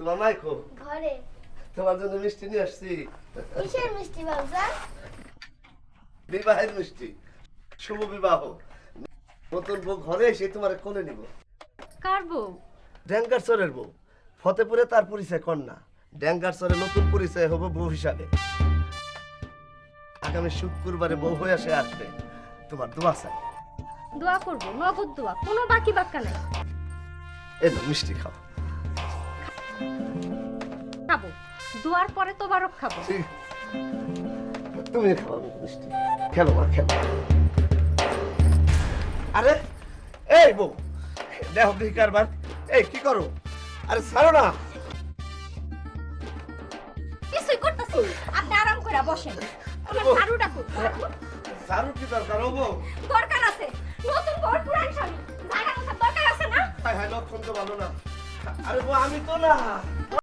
তোমার মাইকো ঘরে। তোমার জন্য মিষ্টি নিয়ে আসছি। কিসের মিষ্টি বিবাহের মিষ্টি। শুভ বিবাহ। নতুন বউ ঘরে এসে তোমার কোলে নিব। কার বউ? ড্যাঙ্গার চরের বউ। ফতেপুরে তার পরিচয় কন্যা। ড্যাঙ্গার চরে নতুন পরিচয় হবে বউ হিসাবে। আগামী শুক্রবারে বউ হয়ে সে আসবে। তোমার দোয়া চাই। দোয়া করব নগদ দোয়া কোনো বাকি বাক্কা নাই। এলো মিষ্টি খাও। খাব। দোয়ার পরে তোবারক খাব। তুমি আমি মিষ্টি। খেলো মা খেলো। আরে এই বউ দেখো দেখি কারবার এই কি করো? আরে ছাড়ো না। কিছুই করতেছি আপনি আরাম করে বসেন। আমার ও। ঝাড়ু কি দরকার বউ? দরকার আছে। নতুন বর পুরান স্বামী। জায়গা দরকার আছে না? হায় হায় লক্ষণ তো ভালো না। আরে বউ আমি তো না